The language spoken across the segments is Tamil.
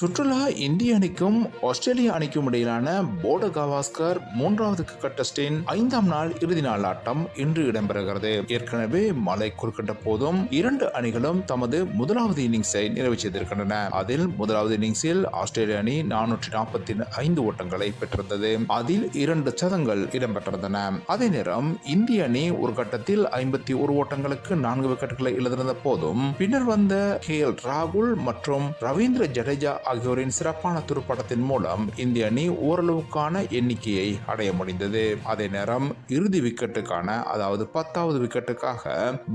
சுற்றுலா இந்திய அணிக்கும் ஆஸ்திரேலிய அணிக்கும் இடையிலான போர்ட கவாஸ்கர் மூன்றாவது கிரிக்கெட் டெஸ்டின் ஐந்தாம் நாள் இறுதி நாள் ஆட்டம் இன்று இடம்பெறுகிறது. ஏற்கனவே மழை குறுக்கிட்ட போதும் இரண்டு அணிகளும் தமது முதலாவது இன்னிங்ஸை நிறைவு செய்திருக்கின்றன. அதில் முதலாவது இன்னிங்ஸில் ஆஸ்திரேலிய அணி நானூற்றி நாற்பத்தி ஐந்து ஓட்டங்களை பெற்றிருந்தது. அதில் இரண்டு சதங்கள் இடம்பெற்றிருந்தன. அதே நேரம் இந்திய அணி ஒரு கட்டத்தில் ஐம்பத்தி ஒரு ஓட்டங்களுக்கு நான்கு விக்கெட்டுகளை இழந்திருந்த போதும் பின்னர் வந்த கே எல் ராகுல் மற்றும் ரவீந்திர ஜடேஜா ஆகியோரின் சிறப்பான துடுப்பாட்டத்தின் மூலம் இந்திய அணி ஓரளவுக்கான எண்ணிக்கையை அடைய முடிந்தது. அதே நேரம் இறுதி விக்கெட்டுக்கான அதாவது பத்தாவது விக்கெட்டுக்காக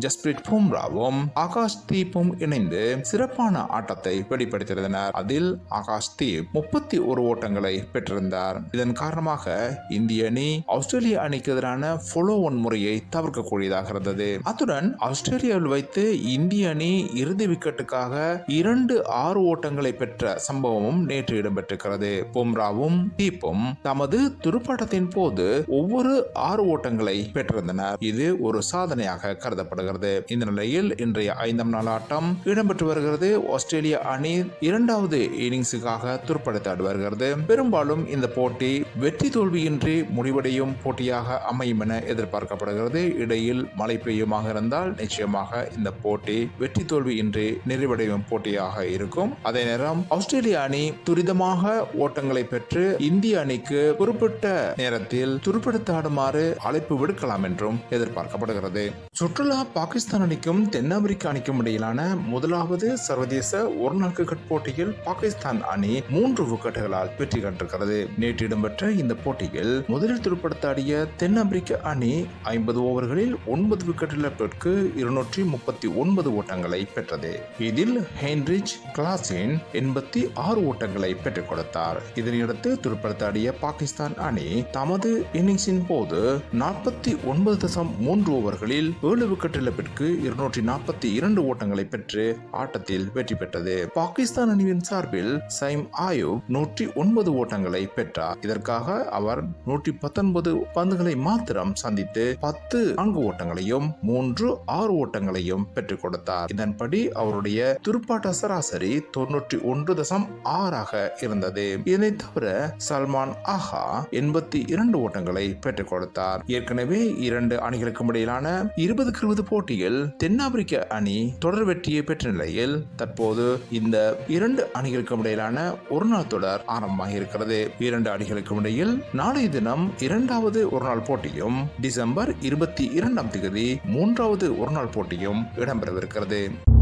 ஜஸ்பிரீத் பும்ராவும் ஆகாஷ் தீப்பும் இணைந்து சிறப்பான ஆட்டத்தை வெளிப்படுத்தியிருந்தனர். அதில் ஆகாஷ் தீப் முப்பத்தி ஒரு ஓட்டங்களை பெற்றிருந்தார். இதன் காரணமாக இந்திய அணி ஆஸ்திரேலிய அணிக்கு எதிரான ஃபாலோ ஒன் முறையை தவிர்க்கக்கூடியதாக இருந்தது. அத்துடன் ஆஸ்திரேலியாவில் வைத்து இந்திய அணி இறுதி விக்கெட்டுக்காக இரண்டு ஆறு ஓட்டங்களை பெற்ற சம்பவமும் நேற்று இடம்பெற்றிருக்கிறது. பும்ராவும் தீப்பும் தமது துடுப்பாட்டத்தின் போது ஒவ்வொரு ஆறு ஓட்டங்களை பெற்றிருந்தனர். இது ஒரு சாதனையாக கருதப்படுகிறது. இந்த நிலையில் இன்றைய ஐந்தாம் நாள் ஆட்டம் இடம்பெற்று வருகிறது. ஆஸ்திரேலிய அணி இரண்டாவது இன்னிங்ஸுக்காக துடுப்படுத்த வருகிறது. பெரும்பாலும் இந்த போட்டி வெற்றி தோல்வியின்றி முடிவடையும் போட்டியாக அமையும் என எதிர்பார்க்கப்படுகிறது. இடையில் மழை பெய்யுமாக இருந்தால் நிச்சயமாக இந்த போட்டி வெற்றி தோல்வியின்றி நிறைவடையும் போட்டியாக இருக்கும். அதே நேரம் ஆஸ்திரேலிய அணி துரிதமாக ஓட்டங்களை பெற்று இந்திய அணிக்கு குறிப்பிட்ட நேரத்தில் துருப்படுத்த ஆடுமாறு அழைப்பு விடுக்கலாம் என்றும் எதிர்பார்க்கப்படுகிறது. சுற்றுலா பாகிஸ்தான் அணிக்கும் தென்னாப்பிரிக்க அணிக்கும் இடையிலான முதலாவது சர்வதேச ஒருநாள் கிரிக்கெட் போட்டியில் பாகிஸ்தான் அணி மூன்று விக்கெட்டுகளால் வெற்றி கண்டிருக்கிறது. நேற்று இடம்பெற்ற இந்த போட்டியில் முதலில் துடுப்படுத்த ஆடிய தென்னாப்பிரிக்க அணி ஐம்பது ஓவர்களில் ஒன்பது விக்கெட் இழப்பிற்கு இருநூற்றி முப்பத்தி ஒன்பது ஓட்டங்களை பெற்றது. இதில் ஹென்ரிச் கிளாசின் எண்பத்தி ஆறு ஓட்டங்களை பெற்றுக் கொடுத்தார். இதனையடுத்து துடுப்படுத்தாடிய பாகிஸ்தான் அணி தமது இன்னிங்ஸின் போது நாற்பத்தி ஒன்பது தசம் மூன்று ஓவர்களில் ஏழு விக்கெட் இழப்பிற்கு இருநூற்றி நாற்பத்தி இரண்டு ஓட்டங்களை பெற்று ஆட்டத்தில் வெற்றி பெற்றது. பாகிஸ்தான் அணியின் சார்பில் சைம் ஆயுப் நூற்றி ஒன்பது ஓட்டங்களை பெற்றார். இதற்காக அவர் நூற்றி பத்தொன்பது பந்துகளை மாத்திரம் சந்தித்து பத்து நான்கு ஓட்டங்களையும் மூன்று ஆறு ஓட்டங்களையும் பெற்றுக் கொடுத்தார். இதன்படி அவருடைய துடுப்பாட்ட சராசரி தொன்னூற்றி ஒன்று தசம் ஆறாக இருந்தது. இதை தவிர சல்மான் ஆஹா எண்பத்தி இரண்டு ஓட்டங்களை பெற்றுக் கொடுத்தார். ஏற்கனவே இரண்டு அணிகளுக்கும் இடையிலான இருபதுக்கு இருபது போட்டியில் தென்னாப்பிரிக்க அணி தொடர் வெற்றியை பெற்ற நிலையில் தற்போது இந்த இரண்டு அணிகளுக்கும் இடையிலான ஒரு நாள் தொடர் ஆரம்பமாக இருக்கிறது இரண்டு அணிகளுக்கும் இடையில் நாளைய தினம் இரண்டாவது ஒரு நாள் போட்டியும் டிசம்பர் இருபத்தி இரண்டாம் தேதி மூன்றாவது ஒருநாள் போட்டியும் இடம்பெறவிருக்கிறது.